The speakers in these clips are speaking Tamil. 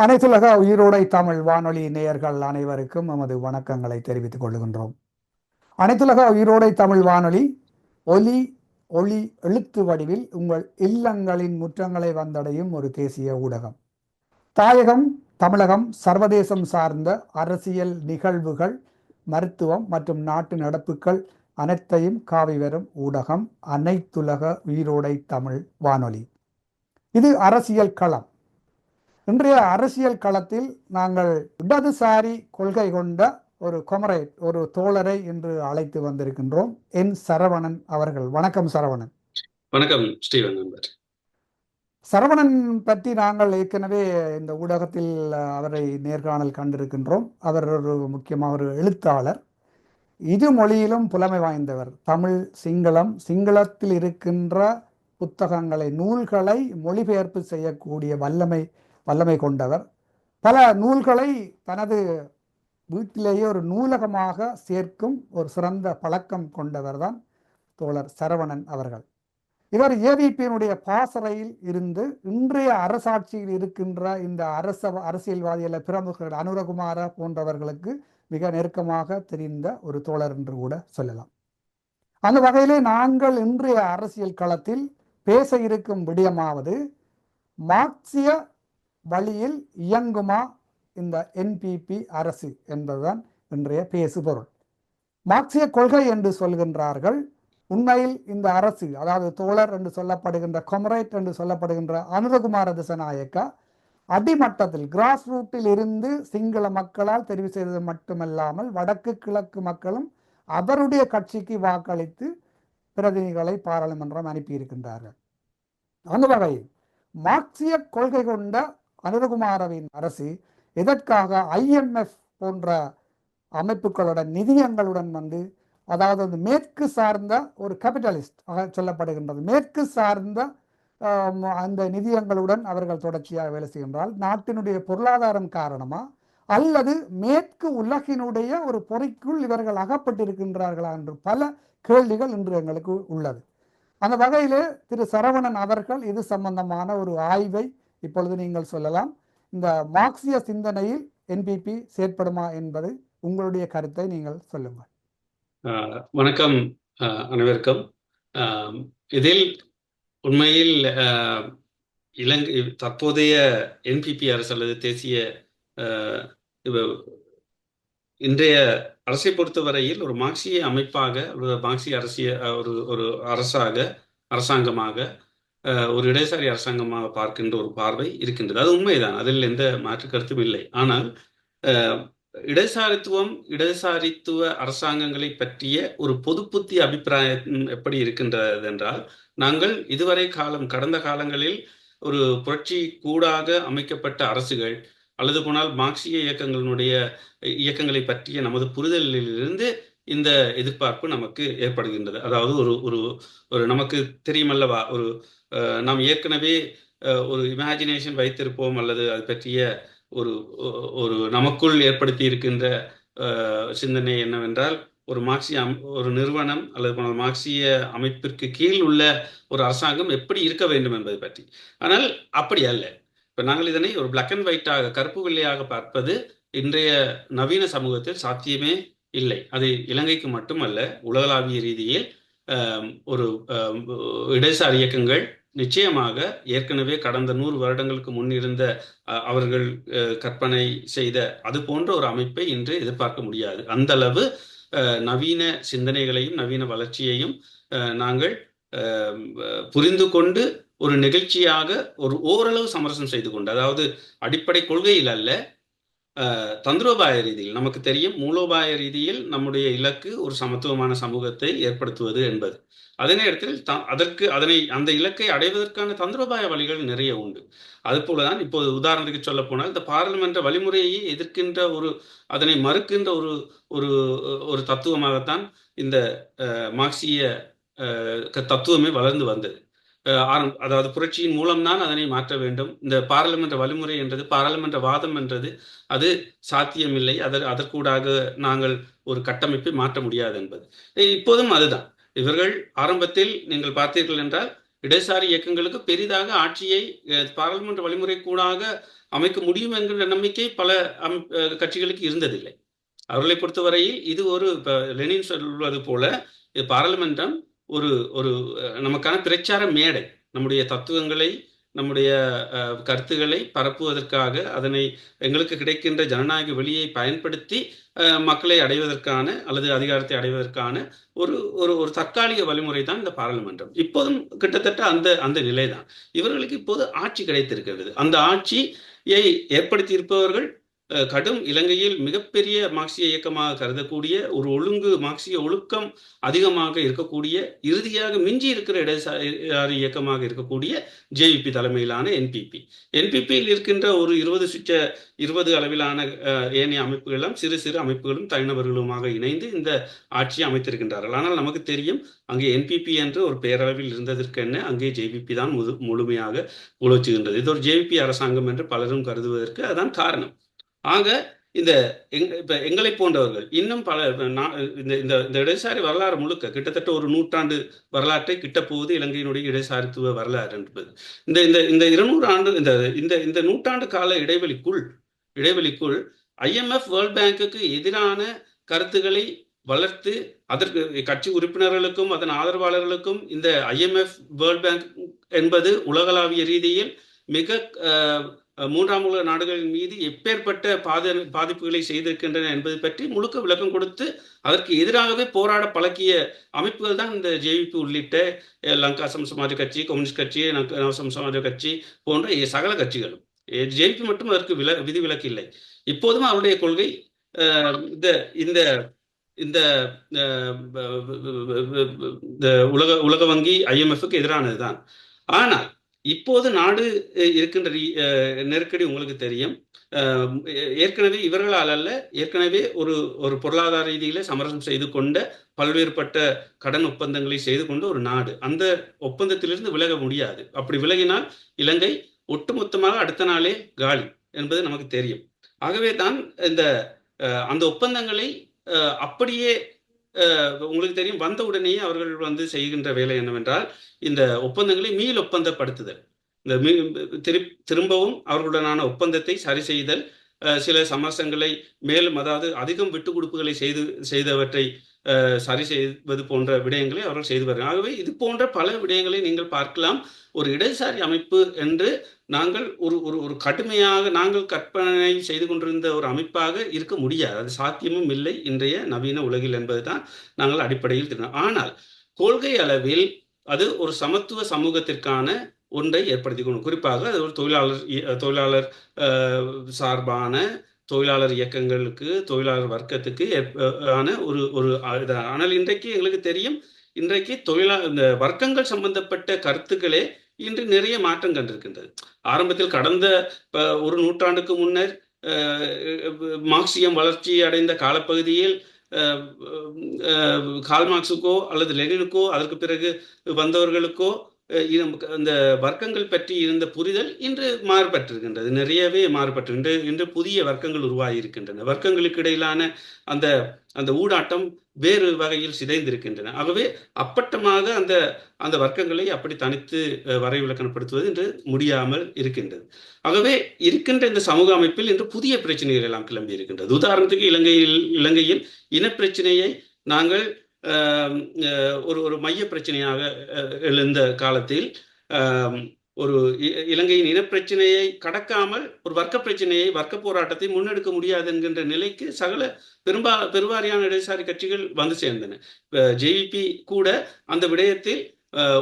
அனைத்துலக உயிரோடை தமிழ் வானொலி நேயர்கள் அனைவருக்கும் நமது வணக்கங்களை தெரிவித்துக் கொள்கின்றோம். அனைத்துலக உயிரோடை தமிழ் வானொலி ஒலி ஒளி எழுத்து வடிவில் உங்கள் இல்லங்களின் முற்றங்களை வந்தடையும் ஒரு தேசிய ஊடகம். தாயகம் தமிழகம் சர்வதேசம் சார்ந்த அரசியல் நிகழ்வுகள் மருத்துவம் மற்றும் நாட்டு நடப்புகள் அனைத்தையும் காவி வரும் ஊடகம் அனைத்துலக உயிரோடை தமிழ் வானொலி. இது அரசியல் களம். இன்றைய அரசியல் களத்தில் நாங்கள் இடதுசாரி கொள்கை கொண்ட ஒரு கொமரேட் ஒரு தோழரை இன்று அழைத்து வந்திருக்கின்றோம். என் சரவணன் அவர்கள். வணக்கம் சரவணன். வணக்கம் நண்பர். சரவணன் பற்றி நாங்கள் ஏற்கனவே இந்த ஊடகத்தில் அவரை நேர்காணல் கண்டிருக்கின்றோம். அவர் ஒரு முக்கியமாக ஒரு எழுத்தாளர். இரு மொழியிலும் புலமை வாய்ந்தவர். தமிழ் சிங்களம். சிங்களத்தில் இருக்கின்ற புத்தகங்களை நூல்களை மொழிபெயர்ப்பு செய்யக்கூடிய வல்லமை வல்லமை கொண்டவர். பல நூல்களை தனது வீட்டிலேயே ஒரு நூலகமாக சேர்க்கும் ஒரு சிறந்த பழக்கம் கொண்டவர் தான் தோழர் சரவணன் அவர்கள். இவர் ஏவிபியினுடைய பாசறையில் இருந்து இன்றைய அரசாட்சியில் இருக்கின்ற இந்த அரச அரசியல்வாதிகள பிரமுகர்கள் அனுரகுமார போன்றவர்களுக்கு மிக நெருக்கமாக தெரிந்த ஒரு தோழர் என்று கூட சொல்லலாம். அந்த வகையிலே நாங்கள் இன்றைய அரசியல் களத்தில் பேச இருக்கும் விடயமாவது மார்க்சிய வழியில் இயங்குமா இந்த என்பிபி அரசு என்பதுதான் இன்றைய பேசுபொருள். மார்க்சிய கொள்கை என்று சொல்கின்றார்கள். உண்மையில் இந்த அரசு அதாவது தோழர் என்று சொல்லப்படுகின்ற கொமரேட் என்று சொல்லப்படுகின்ற அனுரகுமார திசநாயக்கா அடிமட்டத்தில் கிராஸ் ரூட்டில் இருந்து சிங்கள மக்களால் தெரிவு செய்தது மட்டுமல்லாமல் வடக்கு கிழக்கு மக்களும் அவருடைய கட்சிக்கு வாக்களித்து பிரதிநிதிகளை பாராளுமன்றம் அனுப்பியிருக்கின்றார்கள். அந்த வகையில் மார்க்சிய கொள்கை கொண்ட அனுரகுமாரவின் அரசு எதற்காக ஐஎம்எஃப் போன்ற அமைப்புகளுடன் நிதியங்களுடன் வந்து அதாவது வந்து மேற்கு சார்ந்த ஒரு கேபிட்டலிஸ்ட் சொல்லப்படுகின்றது. மேற்கு சார்ந்த அந்த நிதியங்களுடன் அவர்கள் தொடர்ச்சியாக வேலை செய்கின்றால் நாட்டினுடைய பொருளாதாரம் காரணமா அல்லது மேற்கு உலகினுடைய ஒரு பொறைக்குள் இவர்கள் அகப்பட்டிருக்கின்றார்களா என்று பல கேள்விகள் இன்று எங்களுக்கு உள்ளது. அந்த வகையிலே திரு சரவணன் அவர்கள் இது சம்பந்தமான ஒரு ஆய்வை இப்பொழுது நீங்கள் சொல்லலாம் இந்த மார்க்சிய சிந்தனையில் என்பிபி செயற்படுமா என்பது உங்களுடைய கருத்தை நீங்கள் சொல்லுங்கள். வணக்கம் அனைவருக்கும். இதில் உண்மையில் இலங்கை தற்போதைய என்பிபி அரசு அல்லது தேசிய இன்றைய அரசை பொறுத்தவரையில் ஒரு மார்க்சிய அமைப்பாக ஒரு மார்க்சிய அரசிய ஒரு ஒரு அரசாக அரசாங்கமாக ஒரு இடதுசாரி அரசாங்கமாக பார்க்கின்ற ஒரு பார்வை இருக்கின்றது. அது உண்மைதான். அதில் எந்த மாற்று கருத்தும் இல்லை. ஆனால் இடதுசாரித்துவம் இடதுசாரித்துவ அரசாங்கங்களை பற்றிய ஒரு பொதுப்புத்தி அபிப்பிராயம் எப்படி இருக்கின்றது என்றால் நாங்கள் இதுவரை காலம் கடந்த காலங்களில் ஒரு புரட்சி கூடாக அமைக்கப்பட்ட அரசுகள் அல்லது போனால் மார்க்சிய இயக்கங்களினுடைய இயக்கங்களை பற்றிய நமது புரிதலிலிருந்து இந்த எதிர்பார்ப்பு நமக்கு ஏற்படுகின்றது. அதாவது ஒரு ஒரு ஒரு நமக்கு தெரியுமல்லவா? ஒரு நாம் ஏற்கனவே ஒரு இமேஜினேஷன் வைத்திருப்போம் அல்லது அது பற்றிய ஒரு ஒரு நமக்குள் ஏற்படுத்தி இருக்கின்ற சிந்தனை என்னவென்றால் ஒரு மார்க்சிய ஒரு நிறுவனம் அல்லது மார்க்சிய அமைப்பிற்கு கீழ் உள்ள ஒரு அரசாங்கம் எப்படி இருக்க வேண்டும் என்பதை பற்றி. ஆனால் அப்படி அல்ல. இப்போ நாங்கள் இதனை ஒரு பிளாக் அண்ட் ஒயிட்டாக கருப்பு வெள்ளையாக பார்ப்பது இன்றைய நவீன சமூகத்தில் சாத்தியமே இல்லை. அது இலங்கைக்கு மட்டுமல்ல உலகளாவிய ரீதியில் ஒரு இடதுசாரி இயக்கங்கள் நிச்சயமாக ஏற்கனவே கடந்த நூறு வருடங்களுக்கு முன் இருந்த அவர்கள் கற்பனை செய்த அது போன்ற ஒரு அமைப்பை இன்று எதிர்பார்க்க முடியாது. அந்த அளவு நவீன சிந்தனைகளையும் நவீன வளர்ச்சியையும் நாங்கள் புரிந்து கொண்டு ஒரு நிகழ்ச்சியாக ஒரு ஓரளவு சமரசம் செய்து கொண்டு அதாவது அடிப்படை கொள்கையில் அல்ல தந்திரோபாய ரீதியில் நமக்கு தெரியும் மூலோபாய ரீதியில் நம்முடைய இலக்கு ஒரு சமத்துவமான சமூகத்தை ஏற்படுத்துவது என்பது. அதே நேரத்தில் த- அதற்கு அதனை அந்த இலக்கை அடைவதற்கான தந்திரோபாய வழிகள் நிறைய உண்டு. அதுபோலதான் இப்போது உதாரணத்துக்கு சொல்ல போனால் இந்த பாராளுமன்ற வழிமுறையை எதிர்க்கின்ற ஒரு அதனை மறுக்கின்ற ஒரு ஒரு ஒரு தத்துவமாகத்தான் இந்த மார்க்சிய தத்துவமே வளர்ந்து வந்தது. ஆரம் அதாவது புரட்சியின் மூலம்தான் அதனை மாற்ற வேண்டும். இந்த பாராளுமன்ற வழிமுறை என்றது பாராளுமன்ற வாதம் என்றது அது சாத்தியமில்லை. அதற் அதற்கூடாக நாங்கள் ஒரு கட்டமைப்பை மாற்ற முடியாது என்பது. இப்போதும் அதுதான். இவர்கள் ஆரம்பத்தில் நீங்கள் பார்த்தீர்கள் என்றால் இடதுசாரி இயக்கங்களுக்கு பெரிதாக ஆட்சியை பாராளுமன்ற வழிமுறை கூடாக அமைக்க முடியும் என்கிற நம்பிக்கை பல கட்சிகளுக்கு இருந்ததில்லை. அவர்களை பொறுத்தவரையில் இது ஒரு லெனின் சொல்வது போல பாராளுமன்றம் ஒரு ஒரு நமக்கான பிரச்சார மேடை. நம்முடைய தத்துவங்களை நம்முடைய கருத்துக்களை பரப்புவதற்காக அதனை எங்களுக்கு கிடைக்கின்ற ஜனநாயக வெளியை பயன்படுத்தி மக்களை அடைவதற்கான அல்லது அதிகாரத்தை அடைவதற்கான ஒரு ஒரு ஒரு தற்காலிக வழிமுறை தான் இந்த பாராளுமன்றம். இப்போதும் கிட்டத்தட்ட அந்த அந்த நிலைதான். இவர்களுக்கு இப்போது ஆட்சி கிடைத்திருக்கிறது. அந்த ஆட்சியை ஏற்படுத்தி இருப்பவர்கள் கடும் இலங்கையில் மிகப்பெரிய மார்க்சிய இயக்கமாக கருதக்கூடிய ஒரு ஒழுங்கு மார்க்சிய ஒழுக்கம் அதிகமாக இருக்கக்கூடிய இறுதியாக மிஞ்சி இருக்கிற இடதுசாரி இயக்கமாக இருக்கக்கூடிய ஜேவிபி தலைமையிலான என்பிபி என்பிபியில் இருக்கின்ற ஒரு இருபது சுற்ற இருபது அளவிலான ஏனைய அமைப்புகளும் சிறு சிறு அமைப்புகளும் தனிநபர்களுமாக இணைந்து இந்த ஆட்சியை அமைத்திருக்கின்றார்கள். ஆனால் நமக்கு தெரியும் அங்கே என்பிபி என்று ஒரு பேரளவில் இருந்ததற்கு என்ன அங்கே ஜேவிபி தான் முழு முழுமையாக உழவுச்சுகின்றது இது ஒரு ஜேவிபி அரசாங்கம் என்று பலரும் கருதுவதற்கு அதான் காரணம். ஆக இந்த எங் இப்ப எங்களை போன்றவர்கள் இன்னும் பல இந்த இந்த இந்த இடதுசாரி வரலாறு முழுக்க கிட்டத்தட்ட ஒரு நூற்றாண்டு வரலாற்றை கிட்ட இலங்கையினுடைய இடதுசாரித்துவ வரலாறு என்பது. இந்த இந்த இந்த இருநூறு ஆண்டு இந்த இந்த இந்த நூற்றாண்டு கால இடைவெளிக்குள் இடைவெளிக்குள் ஐஎம்எஃப் வேர்ல்ட் பேங்குக்கு எதிரான கருத்துக்களை வளர்த்து அதற்கு கட்சி உறுப்பினர்களுக்கும் அதன் ஆதரவாளர்களுக்கும் இந்த ஐஎம்எஃப் வேர்ல்ட் பேங்க் என்பது உலகளாவிய ரீதியில் மிக மூன்றாம் உலக நாடுகளின் மீது எப்பேற்பட்ட பாத பாதிப்புகளை செய்திருக்கின்றன என்பது பற்றி முழுக்க விளக்கம் கொடுத்து அதற்கு எதிராகவே போராட பழக்கிய அமைப்புகள் தான் இந்த ஜேவிபி உள்ளிட்ட லங்கா சம் சமாஜ கட்சி கம்யூனிஸ்ட் கட்சி நக்க- நவசம் சமாஜ கட்சி போன்ற சகல கட்சிகளும். ஜேபி மட்டும் அதற்கு வில விதிவிலக்கு இல்லை இப்போதும் அவருடைய கொள்கை இந்த இந்த இந்த இந்த உலக உலக வங்கி ஐஎம்எஃப்க்கு எதிரானதுதான். ஆனால் இப்போது நாடு இருக்கின்ற ரீ- நெருக்கடி உங்களுக்கு தெரியும். ஏற்கனவே இவர்களால் அல்ல ஏற்கனவே ஒரு ஒரு பொருளாதார ரீதியில சமரசம் செய்து கொண்ட பல்வேறுபட்ட கடன் ஒப்பந்தங்களை செய்து கொண்ட ஒரு நாடு. அந்த ஒப்பந்தத்திலிருந்து விலக முடியாது. அப்படி விலகினால் இலங்கை ஒட்டுமொத்தமாக அடுத்த நாளே காலி என்பது நமக்கு தெரியும். ஆகவே தான் இந்த அந்த ஒப்பந்தங்களை அப்படியே உங்களுக்கு தெரியும் வந்த உடனேயே அவர்கள் வந்து செய்கின்ற வேலை என்னவென்றால் இந்த ஒப்பந்தங்களை மீள் ஒப்பந்தப்படுத்துதல். இந்த மீ திரு திரும்பவும் அவர்களுடனான ஒப்பந்தத்தை சரி செய்தல் சில சமரசங்களை மேலும் அதாவது அதிகம் விட்டு கொடுப்புகளை செய்து செய்தவற்றை சரி செய்வது போன்ற விடயங்களை அவர்கள் செய்து வருகிறார் ஆகவே இது போன்ற பல விடயங்களை நீங்கள் பார்க்கலாம். ஒரு இடதுசாரி அமைப்பு என்று நாங்கள் ஒரு ஒரு ஒரு கடுமையாக நாங்கள் கற்பனை செய்து கொண்டிருந்த ஒரு அமைப்பாக இருக்க முடியாது. அது சாத்தியமும் இல்லை. இன்றைய நவீன உலகில் என்பது தான் நாங்கள் அடிப்படையில் தெரியும் ஆனால் கொள்கை அளவில் அது ஒரு சமத்துவ சமூகத்திற்கான ஒன்றை ஏற்படுத்தி கொண்டு குறிப்பாக அது ஒரு தொழிலாளர் இ- தொழிலாளர் சார்பான தொழிலாளர் இயக்கங்களுக்கு தொழிலாளர் வர்க்கத்துக்கு ஏற்ப- ஆன ஒரு ஒரு ஆனால் இன்றைக்கு எங்களுக்கு தெரியும் இன்றைக்கு தொழிலா இந்த வர்க்கங்கள் சம்பந்தப்பட்ட கருத்துக்களே இன்று நிறைய மாற்றம் கண்டிருக்கின்றது. ஆரம்பத்தில் கடந்த ஒரு நூற்றாண்டுக்கு முன்னர் மார்க்சியம் வளர்ச்சி அடைந்த காலப்பகுதியில் கால்மார்க்ஸுக்கோ கால் மார்க்ஸுக்கோ அல்லது லெனினுக்கோ அதற்கு பிறகு வந்தவர்களுக்கோ அந்த வர்க்கங்கள் பற்றி இருந்த புரிதல் இன்று மாறுபட்டிருக்கின்றது. நிறையவே மாறுபட்டு இன்று இன்று புதிய வர்க்கங்கள் உருவாகியிருக்கின்றன. வர்க்கங்களுக்கு இடையிலான அந்த அந்த ஊடாட்டம் வேறு வகையில் சிதைந்திருக்கின்றன. ஆகவே அப்பட்டமாக அந்த அந்த வர்க்கங்களை அப்படி தனித்து வரைவிலக்கணப்படுத்துவது இன்று முடியாமல் இருக்கின்றது. ஆகவே இருக்கின்ற இந்த சமூக அமைப்பில் இன்று புதிய பிரச்சனைகள் எல்லாம் கிளம்பி இருக்கின்றது உதாரணத்துக்கு இலங்கையில் இலங்கையில் இனப்பிரச்சனையை நாங்கள் ஒரு ஒரு மைய பிரச்சனையாக எழுந்த காலத்தில் ஒரு இ- இலங்கையின் இனப்பிரச்சனையை கடக்காமல் ஒரு வர்க்க பிரச்சனையை வர்க்க போராட்டத்தை முன்னெடுக்க முடியாது என்கின்ற நிலைக்கு சகல பெரும்பா பெருவாரியான இடதுசாரி கட்சிகள் வந்து சேர்ந்தன. ஜேவிபி கூட அந்த விடயத்தில்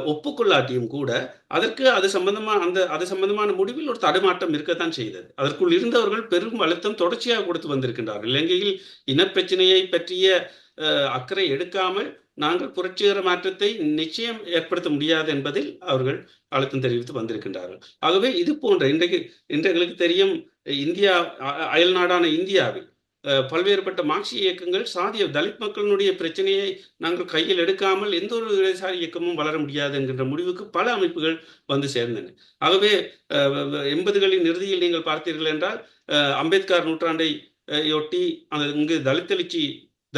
ஒப்புக்கொள்ளாட்டியும் கூட அதற்கு அது சம்பந்தமா அந்த அது சம்பந்தமான முடிவில் ஒரு தடுமாற்றம் இருக்கத்தான் செய்தது. அதற்குள் இருந்தவர்கள் பெரும் அழுத்தம் தொடர்ச்சியாக கொடுத்து வந்திருக்கின்றார்கள். இலங்கையில் இனப்பிரச்சனையை பற்றிய அக்கறை எடுக்காமல் நாங்கள் புரட்சிகர மாற்றத்தை நிச்சயம் ஏற்படுத்த முடியாது என்பதில் அவர்கள் அழுத்தம் தெரிவித்து வந்திருக்கின்றார்கள். ஆகவே இது போன்ற இன்றைக்கு இன்று எங்களுக்கு தெரியும் இந்தியா அயல் நாடான இந்தியாவில் பல்வேறுபட்ட மார்க்சிய இயக்கங்கள் சாதிய தலித் மக்களினுடைய பிரச்சனையை நாங்கள் கையில் எடுக்காமல் எந்த ஒரு இடதுசாரி இயக்கமும் வளர முடியாது என்கின்ற முடிவுக்கு பல அமைப்புகள் வந்து சேர்ந்தன. ஆகவே எண்பதுகளின் இறுதியில் நீங்கள் பார்த்தீர்கள் என்றால் அம்பேத்கர் நூற்றாண்டை யொட்டி அந்த இங்கு தலித் எழுச்சி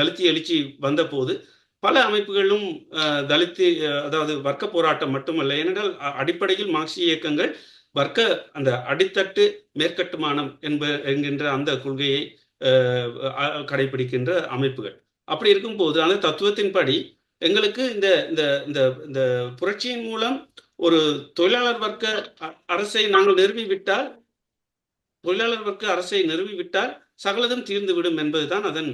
தலித்து எழுச்சி வந்தபோது பல அமைப்புகளும் தலித்து அதாவது வர்க்க போராட்டம் மட்டுமல்ல ஏனென்றால் அடிப்படையில் மார்க்சிய இயக்கங்கள் வர்க்க அந்த அடித்தட்டு மேற்கட்டுமானம் என்ப என்கின்ற அந்த கொள்கையை கடைபிடிக்கின்ற அமைப்புகள். அப்படி இருக்கும்போது அந்த தத்துவத்தின்படி எங்களுக்கு இந்த இந்த இந்த இந்த புரட்சியின் மூலம் ஒரு தொழிலாளர் வர்க்க அ- அரசை நாங்கள் நிறுவிவிட்டால் தொழிலாளர் வர்க்க அரசை நிறுவிவிட்டால் சகலதும் தீர்ந்துவிடும் என்பதுதான் அதன்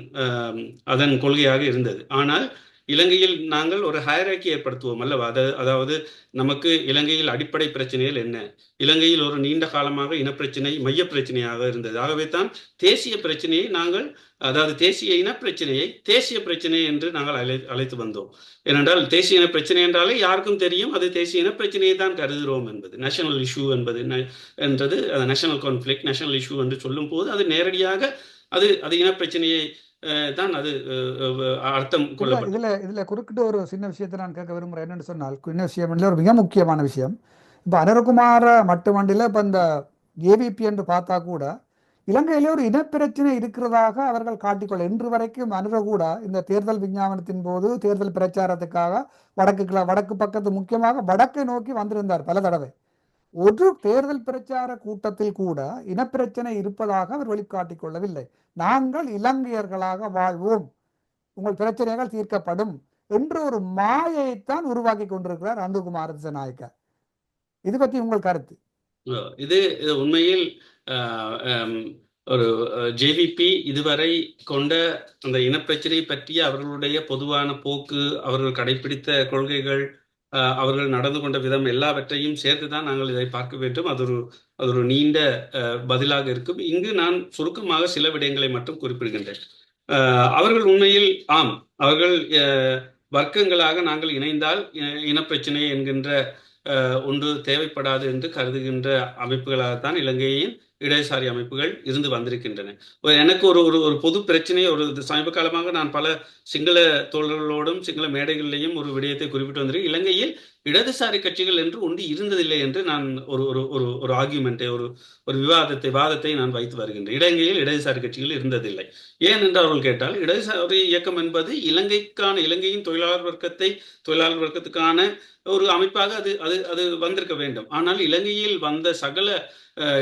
அதன் கொள்கையாக இருந்தது. ஆனால் இலங்கையில் நாங்கள் ஒரு ஹயராக்கி ஏற்படுத்துவோம் அல்லவா? அது அதாவது நமக்கு இலங்கையில் அடிப்படை பிரச்சனைகள் என்ன? இலங்கையில் ஒரு நீண்ட காலமாக இனப்பிரச்சனை மைய பிரச்சனையாக இருந்தது. ஆகவே தான் தேசிய பிரச்சனையை நாங்கள் அதாவது தேசிய இனப்பிரச்சனையை தேசிய பிரச்சனை என்று நாங்கள் அழை அழைத்து வந்தோம். ஏனென்றால் தேசிய இன பிரச்சனை என்றாலே யாருக்கும் தெரியும். அது தேசிய இன பிரச்சனையை தான் கருதுகிறோம் என்பது. நேஷனல் இஷ்யூ என்பது என்றது நேஷனல் கான்ஃப்ளிக் நேஷனல் இஷ்யூ என்று சொல்லும் போது அது நேரடியாக அது அது இனப்பிரச்சனையை தான் அது அர்த்தம் இதுல இதுல குறுக்கிட்டு ஒரு சின்ன விஷயத்தை நான் கேட்க விரும்புறேன். என்னன்னு சொன்னால் சின்ன விஷயம் ஒரு மிக முக்கியமான விஷயம். இப்போ அனுரகுமார மட்டுமண்டில இப்போ இந்த ஏவிபி என்று பார்த்தா கூட இலங்கையிலே ஒரு இனப்பிரச்சனை இருக்கிறதாக அவர்கள் காட்டிக்கொள்ள இன்று வரைக்கும் அனுரகூட இந்த தேர்தல் விஞ்ஞாபனத்தின் போது தேர்தல் பிரச்சாரத்துக்காக வடக்கு வடக்கு பக்கத்து முக்கியமாக வடக்கை நோக்கி வந்திருந்தார் பல தடவை. ஒரு தேர்தல் பிரச்சார கூட்டத்தில் கூட இனப்பிரச்சனை இருப்பதாக அவர் வெளிக்காட்டிக் கொள்ளவில்லை. நாங்கள் இலங்கையர்களாக வாழ்வோம். உங்கள் பிரச்சனைகள் தீர்க்கப்படும் என்று ஒரு மாயைத்தான் உருவாக்கி கொண்டிருக்கிறார் அன்புகுமார் திசநாயக்க இது பற்றி உங்கள் கருத்து? இது இது உண்மையில் ஹம், ஒரு ஜேவிபி இதுவரை கொண்ட அந்த இனப்பிரச்சனை பற்றிய அவர்களுடைய பொதுவான போக்கு அவர்கள் கடைபிடித்த கொள்கைகள் அவர்கள் நடந்து கொண்ட விதம் எல்லாவற்றையும் சேர்த்து தான் நாங்கள் இதை பார்க்க வேண்டும். அது ஒரு அது ஒரு நீண்ட பதிலாக இருக்கும். இங்கு நான் சுருக்கமாக சில விடயங்களை மட்டும் குறிப்பிடுகின்றேன். அவர்கள் உண்மையில் ஆம் அவர்கள் வர்க்கங்களாக நாங்கள் இணைந்தால் இ- இனப்பிரச்சனை என்கின்ற ஒன்று தேவைப்படாது என்று கருதுகின்ற அமைப்புகளாகத்தான் இலங்கையின் இடதுசாரி அமைப்புகள் இருந்து வந்திருக்கின்றன. ஒரு- எனக்கு ஒரு ஒரு ஒரு பொது பிரச்சனை ஒரு சமீப காலமாக நான் பல சிங்கள தோழர்களோடும் சிங்கள மேடைகளிலேயும் ஒரு விடயத்தை குறிப்பிட்டு வந்திருக்கேன். இலங்கையில் இடதுசாரி கட்சிகள் என்று ஒன்று இருந்ததில்லை என்று நான் ஒரு ஒரு ஒரு ஒரு ஆர்கியூமெண்ட்டை ஒரு ஒரு விவாதத்தை வாதத்தை நான் வைத்து வருகின்றேன். இலங்கையில் இடதுசாரி கட்சிகள் இருந்ததில்லை. ஏன் என்று அவர்கள் கேட்டால் இடதுசாரி இயக்கம் என்பது இலங்கைக்கான இலங்கையின் தொழிலாளர் வர்க்கத்தை தொழிலாளர் வர்க்கத்துக்கான ஒரு அமைப்பாக அது அது அது வந்திருக்க வேண்டும். ஆனால் இலங்கையில் வந்த சகல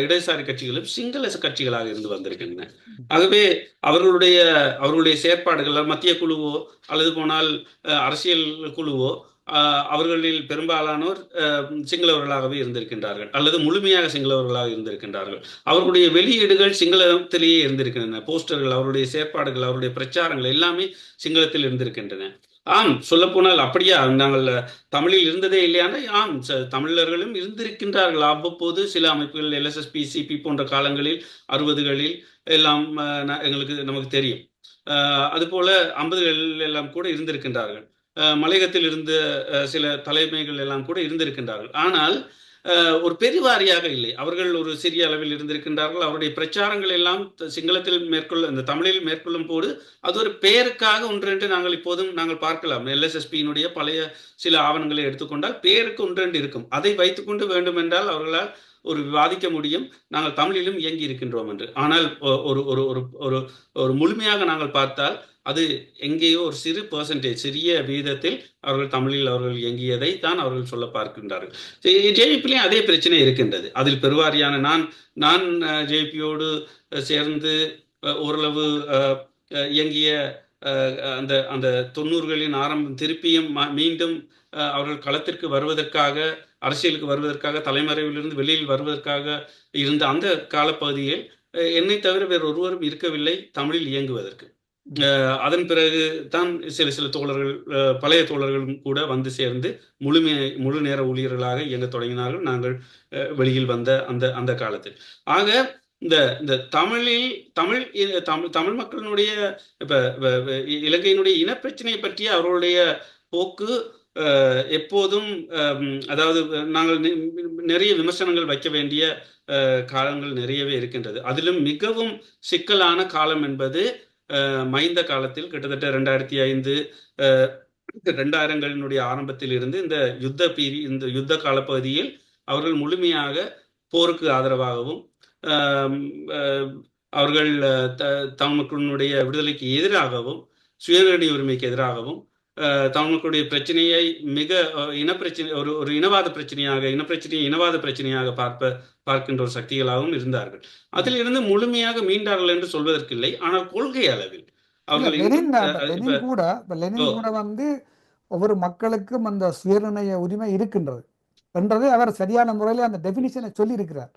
இடதுசாரி கட்சிகளும் சிங்கள கட்சிகளாக இருந்து வந்திருக்கின்றன. ஆகவே அவர்களுடைய அவர்களுடைய செயற்பாடுகள் மத்திய குழுவோ அல்லது போனால் அஹ், அரசியல் குழுவோ அவர்களில் பெரும்பாலானோர் அஹ், சிங்களவர்களாகவே இருந்திருக்கின்றார்கள் அல்லது முழுமையாக சிங்களவர்களாக இருந்திருக்கின்றார்கள். அவர்களுடைய வெளியீடுகள் சிங்களத்திலேயே இருந்திருக்கின்றன. போஸ்டர்கள் அவருடைய செயற்பாடுகள் அவருடைய பிரச்சாரங்கள் எல்லாமே சிங்களத்தில் இருந்திருக்கின்றன. ஆம் சொல்லப்போனால் அப்படியா? நாங்கள் தமிழில் இருந்ததே இல்லையானா ஆம் ச- தமிழர்களும் இருந்திருக்கின்றார்கள். அவ்வப்போது சில அமைப்புகள் எல்எஸ்எஸ்பி சிபி போன்ற காலங்களில் அறுபதுகளில் எல்லாம் எங்களுக்கு நமக்கு தெரியும். அதுபோல ஐம்பதுகளில் எல்லாம் கூட இருந்திருக்கின்றார்கள். மலையகத்தில் இருந்த சில தலைமைகள் எல்லாம் கூட இருந்திருக்கின்றார்கள். ஆனால் ஒரு பெருவாரியாக இல்லை. அவர்கள் ஒரு சிறிய அளவில் இருந்திருக்கின்றார்கள். அவருடைய பிரச்சாரங்கள் எல்லாம் சிங்களத்தில் மேற்கொள்ள இந்த தமிழில் மேற்கொள்ளும் போது அது ஒரு பெயருக்காக ஒன்றென்று நாங்கள் இப்போதும் நாங்கள் பார்க்கலாம். எல்எஸ்எஸ்பியினுடைய பழைய சில ஆவணங்களை எடுத்துக்கொண்டால் பெயருக்கு ஒன்றென்று இருக்கும். அதை வைத்துக்கொண்டு வேண்டுமென்றால் அவர்களால் ஒரு விவாதிக்க முடியும். நாங்கள் தமிழிலும் இயங்கி இருக்கின்றோம் என்று. ஆனால் ஒரு ஒரு ஒரு ஒரு ஒரு முழுமையாக நாங்கள் பார்த்தால் அது எங்கேயோ ஒரு சிறு பெர்சன்டேஜ் சிறிய வீதத்தில் அவர்கள் தமிழில் அவர்கள் இயங்கியதை தான் அவர்கள் சொல்ல பார்க்கின்றார்கள். ஜேபிலையும் அதே பிரச்சனை இருக்கின்றது. அதில் பெருவாரியான நான் நான் ஜேபியோடு சேர்ந்து ஓரளவு அஹ், இயங்கிய அஹ், அந்த அந்த தொண்ணூறுகளின் ஆரம்பம் திருப்பியும் ம- மீண்டும் அஹ், அவர்கள் களத்திற்கு வருவதற்காக அரசியலுக்கு வருவதற்காக தலைமறைவிலிருந்து வெளியில் வருவதற்காக இருந்த அந்த காலப்பகுதியில் என்னை தவிர வேறு ஒருவரும் இருக்கவில்லை தமிழில் இயங்குவதற்கு. அதன் பிறகு தான் சில சில தோழர்கள் பழைய தோழர்களும் கூட வந்து சேர்ந்து முழுமை முழு நேர ஊழியர்களாக இயங்க தொடங்கினார்கள். நாங்கள் வெளியில் வந்த அந்த அந்த காலத்தில். ஆக இந்த இந்த தமிழில் தமிழ் தமிழ் தமிழ் மக்களினுடைய இப்ப இலங்கையினுடைய இனப்பிரச்சனை பற்றிய அவர்களுடைய போக்கு எப்போதும் அதாவது நாங்கள் நிறைய விமர்சனங்கள் வைக்க வேண்டிய காலங்கள் நிறையவே இருக்கின்றது. அதிலும் மிகவும் சிக்கலான காலம் என்பது மைந்த காலத்தில் கிட்டத்தட்ட ரெண்டாயிரத்தி ஐந்து ரெண்டாயிரங்களினுடைய ஆரம்பத்தில் இருந்து இந்த யுத்த பீரி இந்த யுத்த காலப்பகுதியில் அவர்கள் முழுமையாக போருக்கு ஆதரவாகவும் அவர்கள் த- தமிழ் விடுதலைக்கு எதிராகவும் சுயநிர்ணய உரிமைக்கு எதிராகவும் மக்களுடைய பிரச்சனையை மிக இனப்பிரச்சனை ஒரு ஒரு இனவாத பிரச்சனையாக இனப்பிரச்சனையை இனவாத பிரச்சனையாக பார்ப்ப பார்க்கின்ற ஒரு சக்திகளாகவும் இருந்தார்கள். அதிலிருந்து முழுமையாக மீண்டார்கள் என்று சொல்வதற்கில்லை ஆனால் கொள்கை அளவில் இல்ல அவர்கள் கூட வந்து ஒவ்வொரு மக்களுக்கும் அந்த சுயநிர்ணய உரிமை இருக்கின்றது என்றதை அவர் சரியான முறையில் அந்த டெபினிஷனை சொல்லி இருக்கிறார்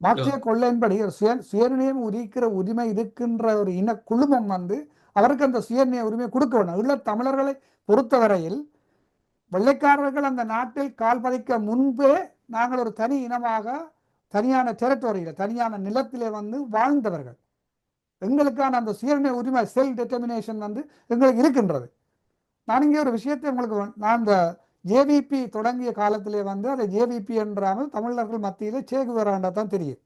மார்க்சிய கொள்ளையின்படி ஒரு சுய சுயநிர்ணயம் உரிக்கிற உரிமை இருக்கின்ற ஒரு இன குழுமம் வந்து அவருக்கு அந்த சுயநிர்ணய உரிமை கொடுக்க வேணும். ஈழத் தமிழர்களை பொறுத்தவரையில் வெள்ளைக்காரர்கள் அந்த நாட்டில் கால் பதிக்க முன்பே நாங்கள் ஒரு தனி இனமாக தனியான டெரிட்டோரியில் தனியான நிலத்திலே வந்து வாழ்ந்தவர்கள். எங்களுக்கான அந்த சுயநிர்ணய உரிமை செல் டெட்டர்மினேஷன் வந்து எங்களுக்கு இருக்கின்றது. நான் இங்கே ஒரு விஷயத்தை உங்களுக்கு நான் இந்த ஜேவிபி தொடங்கிய காலத்திலே வந்து அதை ஜேவிபி என்றாமல் தமிழர்கள் மத்தியிலே சேகுவராண்டா தான் தெரியும்.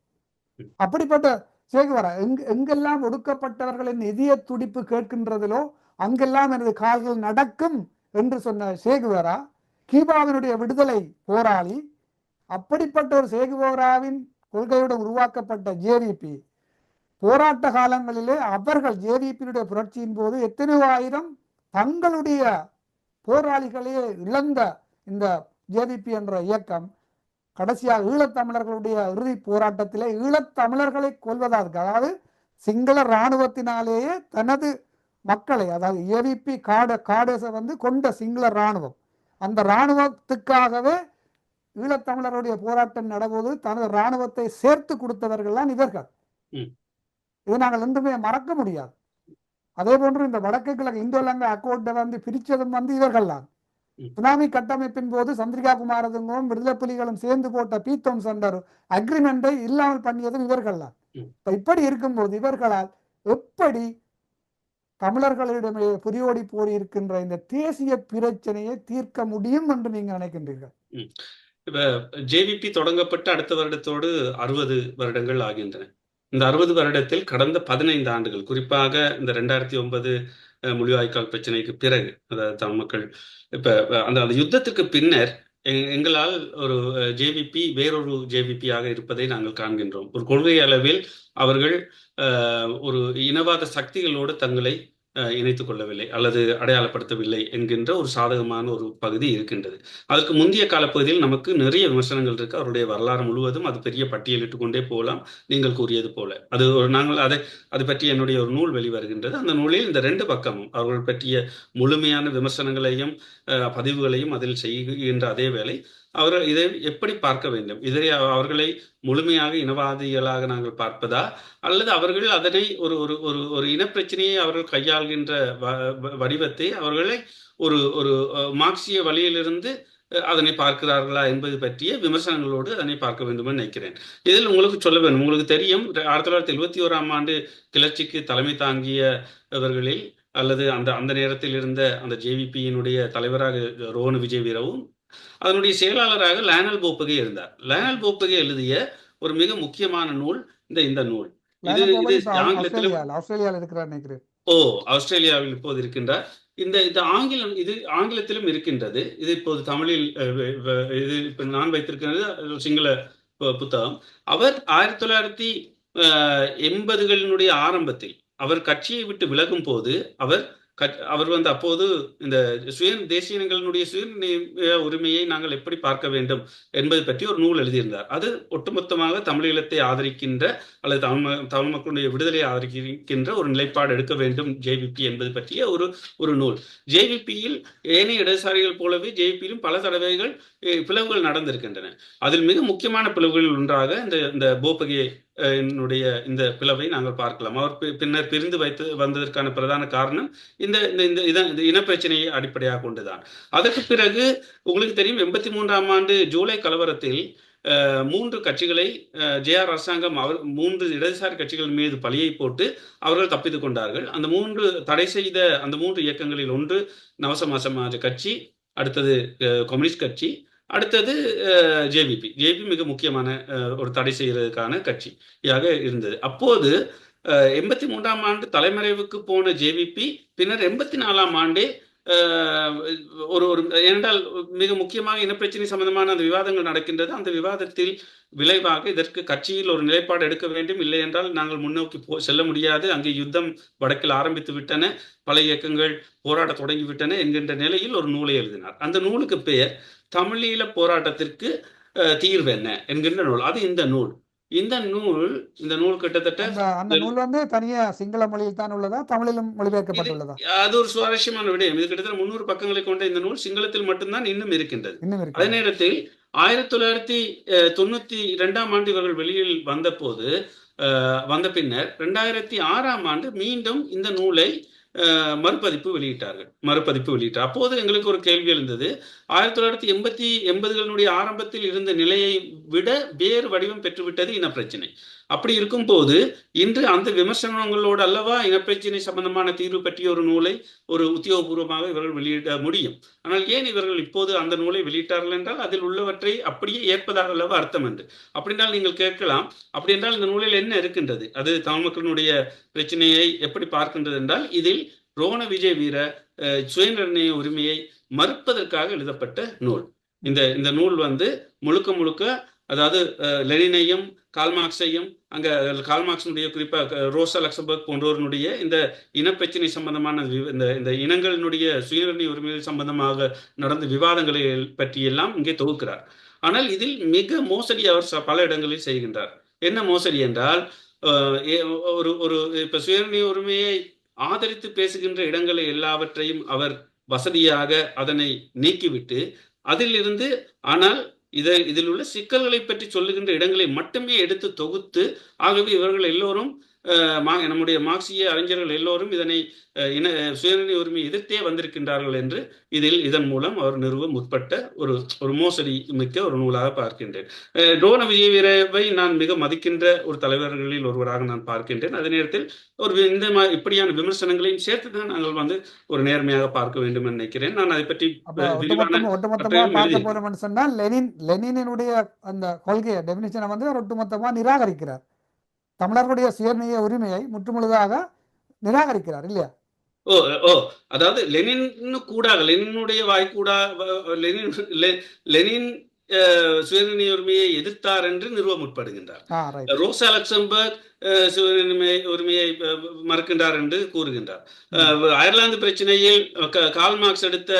அப்படிப்பட்ட சேகுவர எங் எங்கெல்லாம் ஒடுக்கப்பட்டவர்களின் இதய துடிப்பு கேட்கின்றதிலோ அங்கெல்லாம் எனது கால்கள் நடக்கும் என்று சொன்ன சேகுவரா கீபாவினுடைய விடுதலை போராளி அப்படிப்பட்ட ஒரு சேகுவராவின் கொள்கையுடன் உருவாக்கப்பட்ட ஜேவிபி. போராட்ட காலங்களிலே அவர்கள் ஜேவிபியினுடைய புரட்சியின் போது எத்தனையோ ஆயிரம் தங்களுடைய போராளிகளையே இழந்த இந்த ஜேவிபி என்ற இயக்கம் கடைசியாக ஈழத்தமிழர்களுடைய இறுதி போராட்டத்திலே ஈழத்தமிழர்களை கொல்வதற்கு அதாவது சிங்கள இராணுவத்தினாலேயே தனது மக்களை அதாவது ஏவிபி காட காடேச வந்து கொண்ட சிங்கள இராணுவம். அந்த இராணுவத்துக்காகவே ஈழத்தமிழருடைய போராட்டம் நடப்போது தனது இராணுவத்தை சேர்த்து கொடுத்தவர்கள் தான் இவர்கள். இதை நாங்கள் என்றுமே மறக்க முடியாது. அதே போன்று இந்த வடக்கு கிழக்கு இந்தோலங்க அக்கௌண்ட்டை வந்து பிரித்ததும் வந்து இவர்கள் தான். சுனாமி கட்டமைப்பின் போது சந்திரிகா குமாரதுங்கவும் விடுதலை புலிகளும் சேர்ந்து போட்ட பீத்தோம் சண்டர் அக்ரிமெண்டை இல்லாமல் பண்ணியதும் இவர்கள் தான். இப்ப இப்படி இருக்கும்போது இவர்களால் எப்படி தமிழர்களிடமே புரியோடி போடி இருக்கின்ற இந்த தேசிய பிரச்சனையை தீர்க்க முடியும் என்று நீங்க நினைக்கின்றீர்கள்? இப்ப ஜேவிபி தொடங்கப்பட்ட அடுத்த வருடத்தோடு அறுபது வருடங்கள் ஆகின்றன. இந்த அறுபது வருடத்தில் கடந்த பதினைந்து ஆண்டுகள் குறிப்பாக இந்த ரெண்டாயிரத்தி ஒன்பது முள்ளிவாய்க்கால் பிரச்சனைக்கு பிறகு அதாவது தமிழ் மக்கள் இப்ப அந்த அந்த யுத்தத்துக்கு பின்னர் எங்- எங்களால் ஒரு ஜேவிபி வேறொரு ஜேவிபியாக இருப்பதை நாங்கள் காண்கின்றோம். ஒரு கொள்கை அளவில் அவர்கள் ஒரு இனவாத சக்திகளோடு தங்களை இணைத்துக் கொள்ளவில்லை அல்லது அடையாளப்படுத்தவில்லை என்கின்ற ஒரு சாதகமான ஒரு பகுதி இருக்கின்றது. அதற்கு முந்தைய காலப்பகுதியில் நமக்கு நிறைய விமர்சனங்கள் இருக்கு. அவருடைய வரலாறு முழுவதும் அது பெரிய பட்டியலிட்டு கொண்டே போகலாம். நீங்கள் கூறியது போல. அது ஒரு நாங்கள் அதை அது பற்றி என்னுடைய ஒரு நூல் வெளிவருகின்றது. அந்த நூலில் இந்த ரெண்டு பக்கமும் அவர்கள் பற்றிய முழுமையான விமர்சனங்களையும் பதிவுகளையும் அதில் செய்கின்ற அதே வேளை அவர்கள் இதை எப்படி பார்க்க வேண்டும்? இதை அவர்களை முழுமையாக இனவாதிகளாக நாங்கள் பார்ப்பதா? அல்லது அவர்கள் அதனை ஒரு ஒரு ஒரு ஒரு இனப்பிரச்சனையை அவர்கள் கையாள வ- வ- வடிவத்தை அவர்களை ஒரு ஒரு மார்க்சிய வழியிலிருந்து அதனை பார்க்கிறார்களா என்பது பற்றிய விமர்சனங்களோடு அதனை பார்க்க வேண்டும் என்று நினைக்கிறேன். இதில் உங்களுக்கு சொல்ல வேண்டும். உங்களுக்கு தெரியும் ஆயிரத்தி தொள்ளாயிரத்தி எழுபத்தி ஓராம் ஆண்டு கிளர்ச்சிக்கு தலைமை தாங்கியவர்களில் அல்லது அந்த அந்த நேரத்தில் இருந்த அந்த ஜேவிபியினுடைய தலைவராக ரோஹன் விஜய் வீரவும் அதனுடைய செயலாளராக லேனல் போப்பகே இருந்தார். லேனல் போப்பகே எழுதிய ஒரு மிக முக்கியமான நூல் இந்த இந்த நூல். இது இது ஆஸ்திரேலியாவில் ஆஸ்திரேலியாவில் இருக்கிறார் நினைக்கிறேன். ஓ ஆஸ்திரேலியாவில் இப்போது இருக்கின்றார். இந்த இந்த ஆங்கிலம் இது ஆங்கிலத்திலும் இருக்கின்றது. இது இப்போது தமிழில் இது இப்ப நான் வைத்திருக்கிறது சிங்கள புத்தகம். அவர் ஆயிரத்தி தொள்ளாயிரத்தி எண்பதுகளினுடைய ஆரம்பத்தில் அவர் கட்சியை விட்டு விலகும் போது அவர் அவர் வந்து அப்போது இந்த சுய தேசிய இனங்களினுடைய சுய உரிமையை நாங்கள் எப்படி பார்க்க வேண்டும் என்பது பற்றி ஒரு நூல் எழுதியிருந்தார். அது ஒட்டுமொத்தமாக தமிழீழத்தை ஆதரிக்கின்ற அல்லது தமிழ் தமிழ் மக்களுடைய விடுதலையை ஆதரிக்கின்ற ஒரு நிலைப்பாடு எடுக்க வேண்டும் ஜேவிபி என்பது பற்றிய ஒரு ஒரு நூல். ஜேவிபியில் ஏனைய இடதுசாரிகள் போலவே ஜேவிபியிலும் பல தடவைகள் பிளவுகள் நடந்திருக்கின்றன. அதில் மிக முக்கியமான பிளவுகளில் ஒன்றாக இந்த இந்த போபகையை என்னுடைய இந்த பிளவை நாங்கள் பார்க்கலாம். அவர் பி- பின்னர் பிரிந்து வைத்து வந்ததற்கான பிரதான காரணம் இந்த இந்த இந்த இந்த இனப்பிரச்சனையை அடிப்படையாக கொண்டுதான். அதற்கு பிறகு உங்களுக்கு தெரியும் எண்பத்தி மூன்றாம் ஆண்டு ஜூலை கலவரத்தில் மூன்று கட்சிகளை ஜேஆர் அரசாங்கம் அவர் மூன்று இடதுசாரி கட்சிகள் மீது பழியை போட்டு அவர்கள் தப்பித்துக் கொண்டார்கள். அந்த மூன்று தடை செய்த அந்த மூன்று இயக்கங்களில் ஒன்று நவசமாசமாஜ கட்சி அடுத்தது கம்யூனிஸ்ட் கட்சி அடுத்தது ஜேவிபி ஜேபி மிக முக்கியமான ஒரு தடை செய்கிறதுக்கான கட்சியாக இருந்தது. அப்போது எண்பத்தி மூன்றாம் ஆண்டு தலைமறைவுக்கு போன ஜேவிபி பின்னர் எண்பத்தி நாலாம் ஆண்டே ஒரு ஒரு ஏனென்றால் மிக முக்கியமாக இனப்பிரச்சனை சம்பந்தமான அந்த விவாதங்கள் நடக்கின்றது. அந்த விவாதத்தில் விளைவாக இதற்கு கட்சியில் ஒரு நிலைப்பாடு எடுக்க வேண்டும். இல்லை என்றால் நாங்கள் முன்னோக்கி போ செல்ல முடியாது. அங்கே யுத்தம் வடக்கில் ஆரம்பித்து விட்டன. பல இயக்கங்கள் போராட தொடங்கிவிட்டன என்கின்ற நிலையில் ஒரு நூலை எழுதினார். அந்த நூலுக்கு பெயர் தமிழீழ போராட்டத்திற்கு தீர்வு என்ன என்கின்ற நூல். அது இந்த நூல். இந்த நூல் இந்த நூல் கிட்டத்தட்ட அந்த நூல் வந்து தனியா சிங்கள மொழியில் தான் உள்ளதா? தமிழிலும் மொழிபெயர்க்கப்பட்டுள்ளதா? அது ஒரு சுவாரஸ்யமான விடயம். இது கிட்டத்தட்ட முன்னூறு பக்கங்களை கொண்ட இந்த நூல் சிங்களத்தில் மட்டும்தான் இன்னும் இருக்கின்றது. அதே நேரத்தில் ஆயிரத்தி தொள்ளாயிரத்தி தொண்ணூத்தி இரண்டாம் ஆண்டு இவர்கள் வெளியில் வந்தபோது அஹ், வந்த பின்னர் ரெண்டாயிரத்தி ஆறாம் ஆண்டு மீண்டும் இந்த நூலை மறுபதிப்பு வெளியிட்டார்கள். மறுபதிப்பு வெளியிட்டார். அப்போது எங்களுக்கு ஒரு கேள்வி எழுந்தது. ஆயிரத்தி தொள்ளாயிரத்தி எண்பத்தி எண்பதுகளினுடைய ஆரம்பத்தில் இருந்த நிலையை விட வேறு வடிவம் பெற்றுவிட்டது இன பிரச்சனை. அப்படி இருக்கும்போது இன்று அந்த விமர்சனங்களோடு அல்லவா இனப்பிரச்சனை சம்பந்தமான தீர்வு பற்றிய ஒரு நூலை ஒரு உத்தியோகபூர்வமாக இவர்கள் வெளியிட முடியும். ஆனால் ஏன் இவர்கள் இப்போது அந்த நூலை வெளியிட்டார்கள் என்றால் அதில் உள்ளவற்றை அப்படியே ஏற்பதாக அல்லவா அர்த்தம் என்று. அப்படின்றால் நீங்கள் கேட்கலாம் அப்படி என்றால் இந்த நூலில் என்ன இருக்கின்றது? அது தமிழ் மக்களினுடைய பிரச்சனையை எப்படி பார்க்கின்றது என்றால் இதில் ரோண விஜய் வீர சுயநிர்ணய உரிமையை மறுப்பதற்காக எழுதப்பட்ட நூல். இந்த இந்த நூல் வந்து முழுக்க முழுக்க அதாவது லெனினையும் கால்மார்க்ஸையும் அங்க கால்மார்க்ஸினுடைய குறிப்பாக ரோசா லக்சம்பர்க் போன்றோருடைய இந்த இனப்பிரச்சனை சம்பந்தமான வி- இந்த இந்த இனங்களினுடைய சுயநிர்ணய உரிமைகள் சம்பந்தமாக நடந்த விவாதங்களை பற்றியெல்லாம் இங்கே தொகுக்கிறார். ஆனால் இதில் மிக மோசடி அவர் ச- பல இடங்களில் செய்கின்றார். என்ன மோசடி என்றால் ஒரு ஒரு இப்ப சுயநிர்ணய உரிமையை ஆதரித்து பேசுகின்ற இடங்களை எல்லாவற்றையும் அவர் வசதியாக அதனை நீக்கிவிட்டு அதிலிருந்து ஆனால் இதை இதில் உள்ள சிக்கல்களை பற்றி சொல்லுகின்ற இடங்களை மட்டுமே எடுத்து தொகுத்து ஆகவே இவர்கள் எல்லோரும் நம்முடைய மார்க்சிய அறிஞர்கள் எல்லோரும் இதனை இன சுயநிலை உரிமையை எதிர்த்தே வந்திருக்கின்றார்கள் என்று இதில் இதன் மூலம் அவர் நிறுவ முற்பட்ட ஒரு ஒரு மோசடி மிக்க ஒரு நூலாக பார்க்கின்றேன். டோன விஜயவீரவை நான் மிக மதிக்கின்ற ஒரு தலைவர்களில் ஒருவராக நான் பார்க்கின்றேன். அதே நேரத்தில் ஒரு இந்த மா- இப்படியான விமர்சனங்களையும் சேர்த்து தான் நாங்கள் வந்து ஒரு நேர்மையாக பார்க்க வேண்டும் என்று நினைக்கிறேன். நான் அதை பற்றி அப்ப அஹ், விரிவான ஒட்டுமொத்தமா ஒட்டுமொத்தமா கட்டுரையும் பார்க்க எழுதி போனோம்னு சொன்னால் லெனின் லெனினுடைய அந்த கொள்கையை டெபினிஷனை வந்து அவர் ஒட்டுமொத்தமா நிராகரிக்கிறார். தமிழர்களுடைய சுயநிர்ணய உரிமையை முற்றுமுழுதாக நிராகரிக்கிறார் இல்லையா? ஓ ஓ அதாவது லெனின் கூடாக லெனினுடைய வாய்க்கூடா லெனின் லெனின் சுயநிர்ணய உரிமையை எதிர்த்தார் என்று நிறுவ முற்படுகின்றார். ஆ ரைட் ரோசா லக்சம்பர்க் அஹ், சுயநிர்ணய உரிமையை மறுக்கின்றார் என்று கூறுகின்றார். அயர்லாந்து பிரச்சனையில் க- கார்ல் மார்க்ஸ் எடுத்த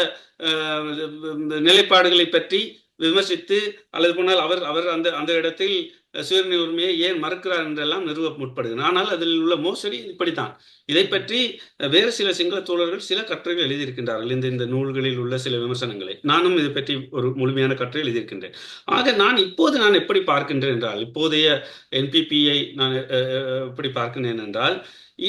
நிலைப்பாடுகளை பற்றி விமர்சித்து அல்லது போனால் அவர் அவர் அந்த அந்த இடத்தில் சுயநிர்ணய உரிமையை ஏன் மறுக்கிறார் என்றெல்லாம் நிறுவ முற்படுகிறேன் ஆனால் அதில் உள்ள மோசடி இப்படித்தான். இதை பற்றி வேறு சில சிங்கள தோழர்கள் சில கட்டுரைகள் எழுதியிருக்கின்றார்கள். இந்த இந்த நூல்களில் உள்ள சில விமர்சனங்களை. நானும் இதை பற்றி ஒரு முழுமையான கட்டுரை எழுதியிருக்கின்றேன். ஆக நான் இப்போது நான் எப்படி பார்க்கின்றேன் என்றால் இப்போதைய என்பிபியை நான் எப்படி பார்க்கின்றேன் என்றால்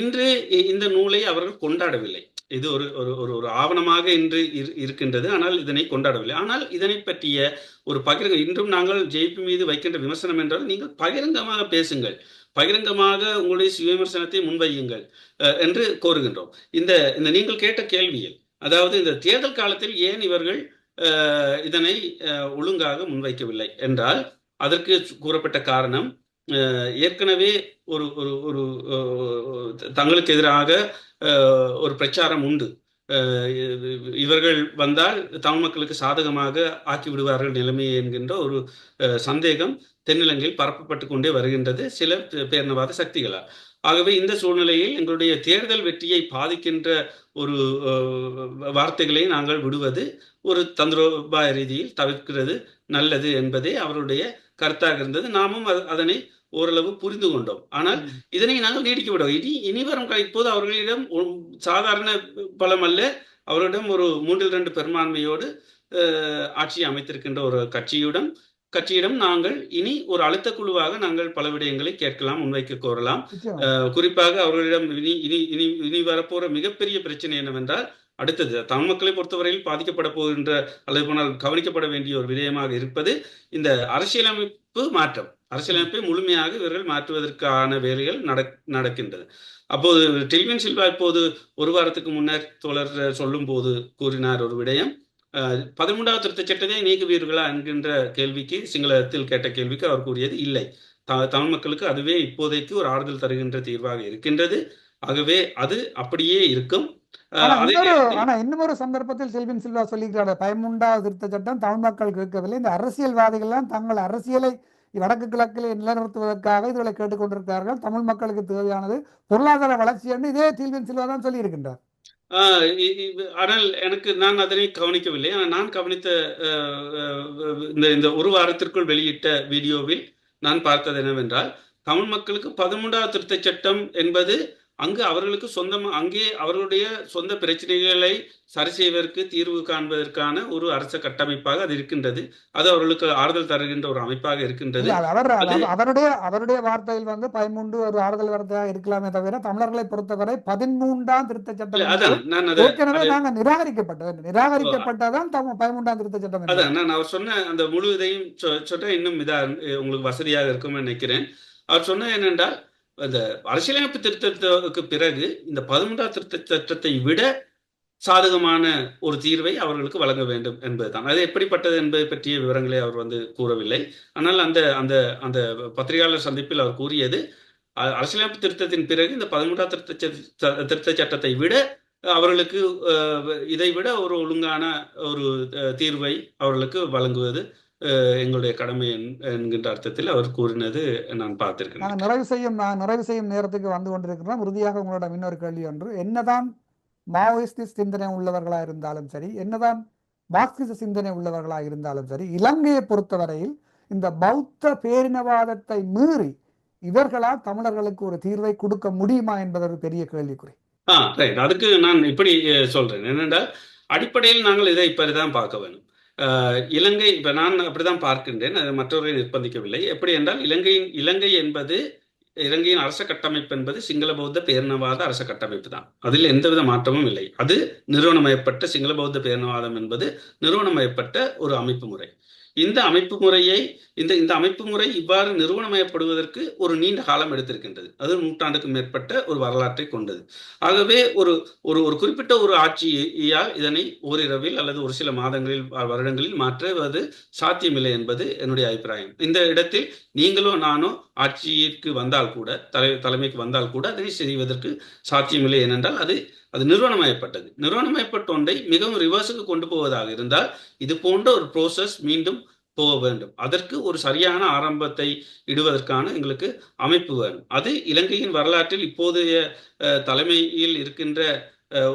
இன்று இந்த நூலை அவர்கள் கொண்டாடவில்லை. இது ஒரு ஒரு ஒரு ஒரு ஆவணமாக இன்று இரு- இருக்கின்றது. ஆனால் இதனை கொண்டாடவில்லை. ஆனால் இதனை பற்றிய ஒரு பகிரங்க இன்றும் நாங்கள் ஜெயிப்பு மீது வைக்கின்ற விமர்சனம் என்றால் நீங்கள் பகிரங்கமாக பேசுங்கள். பகிரங்கமாக உங்களுடைய சுய விமர்சனத்தை முன்வையுங்கள் என்று கோருகின்றோம். இந்த இந்த நீங்கள் கேட்ட கேள்வியில் அதாவது இந்த தேர்தல் காலத்தில் ஏன் இவர்கள் இதனை ஒழுங்காக முன்வைக்கவில்லை என்றால் அதற்கு கூறப்பட்ட காரணம் ஏற்கனவே ஒரு ஒரு ஒரு தங்களுக்கு எதிராக ஒரு பிரச்சாரம் உண்டு. இவர்கள் வந்தால் தமிழ் மக்களுக்கு சாதகமாக ஆக்கி விடுவார்கள் நிலைமையை என்கின்ற ஒரு சந்தேகம் தென்னிலங்கையில் பரப்பப்பட்டு கொண்டே வருகின்றது. சில பேரினவாத சக்திகளால். ஆகவே இந்த சூழ்நிலையில் எங்களுடைய தேர்தல் வெற்றியை பாதிக்கின்ற ஒரு வார்த்தைகளை நாங்கள் விடுவது ஒரு தந்திரோபாய ரீதியில் தவிர்க்கிறது நல்லது என்பதே அவருடைய கருத்தாக இருந்தது. நாமும் அதனை ஓரளவு புரிந்து கொண்டோம். ஆனால் இதனை நாங்கள் நீடிக்க விடுவோம் இனி இனி வரும் கா- இப்போது அவர்களிடம் சாதாரண பலம் அல்ல. அவரிடம் ஒரு மூன்றில் இரண்டு பெரும்பான்மையோடு அஹ், ஆட்சியை அமைத்திருக்கின்ற ஒரு கட்சியுடன் கட்சியிடம் நாங்கள் இனி ஒரு அழுத்த குழுவாக நாங்கள் பல விடயங்களை கேட்கலாம் முன்வைக்க கோரலாம். குறிப்பாக அவர்களிடம் இனி இனி இனி இனி வரப்போற மிகப்பெரிய பிரச்சனை என்னவென்றால் அடுத்தது தமிழ் மக்களை பொறுத்தவரையில் பாதிக்கப்பட போகின்ற அல்லது போனால் கவனிக்கப்பட வேண்டிய ஒரு விடயமாக இருப்பது இந்த அரசியலமைப்பு மாற்றம். அரசியலமைப்பை முழுமையாக இவர்கள் மாற்றுவதற்கான வேலைகள் நடக் நடக்கின்றது அப்போது டெல்வின் சில்வா இப்போது ஒரு வாரத்துக்கு முன்னர் தோழர் சொல்லும் போது கூறினார் ஒரு விடயம். பதிமூன்றாவது திருத்தச் சட்டத்தை நீக்குவீர்களா என்கின்ற கேள்விக்கு சிங்களத்தில் கேட்ட கேள்விக்கு அவர் கூறியது இல்லை. த- தமிழ் மக்களுக்கு அதுவே இப்போதைக்கு ஒரு ஆறுதல் தருகின்ற தீர்வாக இருக்கின்றது. ஆகவே அது அப்படியே இருக்கும். ஆனா இன்னொரு சந்தர்ப்பத்தில் செல்வின் சில்வா சொல்லிக்கிறார் பயமுண்டாவது திருத்த சட்டம் தமிழ் மக்கள் கேட்கவில்லை இந்த அரசியல்வாதிகள் எல்லாம் தங்கள் அரசியலை வடக்கு கிழக்கில் நிலைநிறுத்துவதற்காக இதுகளை கேட்டுக்கொண்டிருக்கிறார்கள். தமிழ் மக்களுக்கு தேவையானது பொருளாதார வளர்ச்சி என்று இதே செல்வின் சில்வா தான் சொல்லியிருக்கின்றார். ஆஹ் ஆனால் எனக்கு நான் அதனை கவனிக்கவில்லை. ஆனால் நான் கவனித்த இந்த இந்த ஒரு வாரத்திற்குள் வெளியிட்ட வீடியோவில் நான் பார்த்தது என்னவென்றால் தமிழ் மக்களுக்கு பதிமூன்றாவது திருத்தச் சட்டம் என்பது அங்கு அவர்களுக்கு சொந்தமா அங்கே அவர்களுடைய சொந்த பிரச்சனைகளை சரி செய்வதற்கு தீர்வு காண்பதற்கான ஒரு அரச கட்டமைப்பாக அது இருக்கின்றது. அது அவர்களுக்கு ஆறுதல் தருகின்ற ஒரு அமைப்பாக இருக்கின்றது. அவர் அவருடைய அவருடைய வார்த்தையில் வந்து பதிமூன்று ஒரு ஆறுதல் வார்த்தையாக இருக்கலாமே தவிர தமிழர்களை பொறுத்தவரை பதிமூன்றாம் திருத்த சட்டம் ஏற்கனவே நாங்க நிராகரிக்கப்பட்டது. நிராகரிக்கப்பட்டதான் தம் பதிமூன்றாம் திருத்த சட்டம் அதான் நான் அவர் சொன்ன அந்த முழு இதையும் சொ- சொன்னா இன்னும் இதா உங்களுக்கு வசதியாக இருக்கும்னு நினைக்கிறேன். அவர் சொன்னது என்னென்றால் அந்த அரசியலமைப்பு திருத்தத்துக்கு பிறகு இந்த பதிமூன்றாம் திருத்த சட்டத்தை விட சாதகமான ஒரு தீர்வை அவர்களுக்கு வழங்க வேண்டும் என்பதுதான். அது எப்படிப்பட்டது என்பது பற்றிய விவரங்களை அவர் வந்து கூறவில்லை. ஆனால் அந்த அந்த அந்த பத்திரிகையாளர் சந்திப்பில் அவர் கூறியது அரசியலமைப்பு திருத்தத்தின் பிறகு இந்த பதிமூன்றாம் திருத்த ச- திருத்த சட்டத்தை விட அவர்களுக்கு இதை விட ஒரு ஒழுங்கான ஒரு தீர்வை அவர்களுக்கு வழங்குவது எங்களுடைய கடமை என்- என்கின்ற அர்த்தத்தில் அவர் கூறினது நான் பார்த்திருக்கிறேன். நிறைவு செய்யும் நான் நிறைவு செய்யும் நேரத்துக்கு வந்து கொண்டிருக்கிறோம் உறுதியாக உங்களிடம் இன்னொரு கேள்வி ஒன்று. என்னதான் மாவோயிஸ்ட் சிந்தனை உள்ளவர்களாக இருந்தாலும் சரி என்னதான் மார்க்சிச சிந்தனை உள்ளவர்களாக இருந்தாலும் சரி இலங்கையை பொறுத்தவரையில் இந்த பௌத்த பேரினவாதத்தை மீறி இவர்களால் தமிழர்களுக்கு ஒரு தீர்வை கொடுக்க முடியுமா என்பது ஒரு பெரிய கேள்விக்குறி. ஆ ரைட் அதுக்கு நான் இப்படி சொல்றேன். என்னென்றால் அடிப்படையில் நாங்கள் இதை இப்படிதான் பார்க்க வேண்டும். இலங்கை இப்போ நான் அப்படிதான் பார்க்கின்றேன் அது மற்றவரை நிர்பந்திக்கவில்லை. எப்படி என்றால் இலங்கையின் இலங்கை என்பது இலங்கையின் அரச கட்டமைப்பு என்பது சிங்கள பௌத்த பேரினவாத அரச கட்டமைப்பு தான். அதில் எந்தவித மாற்றமும் இல்லை. அது நிறுவனமயப்பட்ட சிங்கள பௌத்த பேரினவாதம் என்பது நிறுவனமயப்பட்ட ஒரு அமைப்பு முறை. இந்த அமைப்பு முறையை இந்த இந்த அமைப்பு முறை இவ்வாறு நிறுவனமயப்படுவதற்கு ஒரு நீண்ட காலம் எடுத்திருக்கின்றது. அது நூற்றாண்டுக்கு மேற்பட்ட ஒரு வரலாற்றை கொண்டது. ஆகவே ஒரு ஒரு ஒரு குறிப்பிட்ட ஒரு ஆட்சியால் இதனை ஓரிரவில் அல்லது ஒரு சில மாதங்களில் வருடங்களில் மாற்றுவது சாத்தியமில்லை என்பது என்னுடைய அபிப்பிராயம். இந்த இடத்தில் நீங்களோ நானோ ஆட்சிக்கு வந்தால் கூட தலை தலைமைக்கு வந்தால் கூட அதனை செய்வதற்கு சாத்தியமில்லை ஏனென்றால் அது அது நிறுவனமயப்பட்டது நிறுவனமயப்பட்ட ஒன்றை மிகவும் ரிவர்ஸுக்கு கொண்டு போவதாக இருந்தால் இது போன்ற ஒரு ப்ரோசஸ் மீண்டும் போக வேண்டும். அதற்கு ஒரு சரியான ஆரம்பத்தை இடுவதற்கான எங்களுக்கு அமைப்பு வேணும். அது இலங்கையின் வரலாற்றில் இப்போதைய தலைமையில் இருக்கின்ற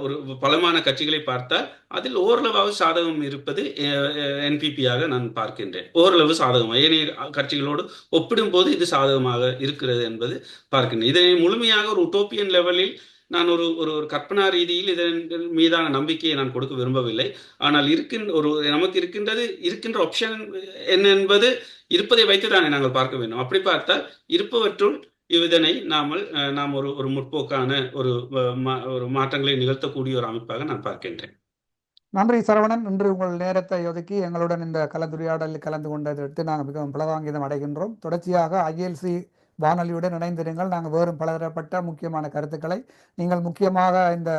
ஒரு பலமான கட்சிகளை பார்த்தால் அதில் ஓரளவாக சாதகம் இருப்பது என்பிபியாக நான் பார்க்கின்றேன். ஓரளவு சாதகம். ஏனைய கட்சிகளோடு ஒப்பிடும்போது இது சாதகமாக இருக்கிறது என்பது பார்க்கின்றேன். இதனை முழுமையாக ஒரு உட்டோப்பியன் லெவலில் நான் ஒரு ஒரு ஒரு கற்பனா ரீதியில் இதன் மீதான நம்பிக்கையை நான் கொடுக்க விரும்பவில்லை. ஆனால் இருக்கின்ற ஒரு நமக்கு இருக்கின்றது இருக்கின்ற ஆப்ஷன் என்ன என்பது இருப்பதை வைத்துதானே நாங்கள் பார்க்க வேண்டும். அப்படி பார்த்தால் இருப்பவற்றுள் இதனை நாமல் நாம் ஒரு ஒரு முற்போக்கான ஒரு மா- ஒரு மாற்றங்களை நிகழ்த்தக்கூடிய ஒரு அமைப்பாக நான் பார்க்கின்றேன். நன்றி சரவணன். இன்று உங்கள் நேரத்தை ஒதுக்கி எங்களுடன் இந்த கலந்துரையாடலில் கலந்து கொண்டதை எடுத்து நாங்கள் மிகவும் புலகாங்கிதம் அடைகின்றோம். தொடர்ச்சியாக ஐஎல்சி வானொலியுடன் இணைந்திருங்கள். நாங்கள் வேறும் பலதரப்பட்ட முக்கியமான கருத்துக்களை நீங்கள் முக்கியமாக இந்த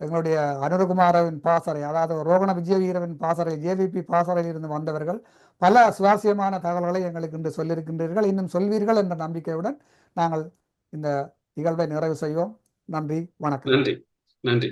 எங்களுடைய அனுரகுமாரவின் பாசறை அதாவது ரோகண விஜயவீரவின் பாசறை ஜேவிபி பாசறையில் இருந்து வந்தவர்கள் பல சுவாரஸ்யமான தகவல்களை எங்களுக்கு இன்று சொல்லியிருக்கின்றீர்கள். இன்னும் சொல்வீர்கள் என்ற நம்பிக்கையுடன் நாங்கள் இந்த நிகழ்வை நிறைவு செய்வோம். நன்றி வணக்கம். நன்றி. நன்றி.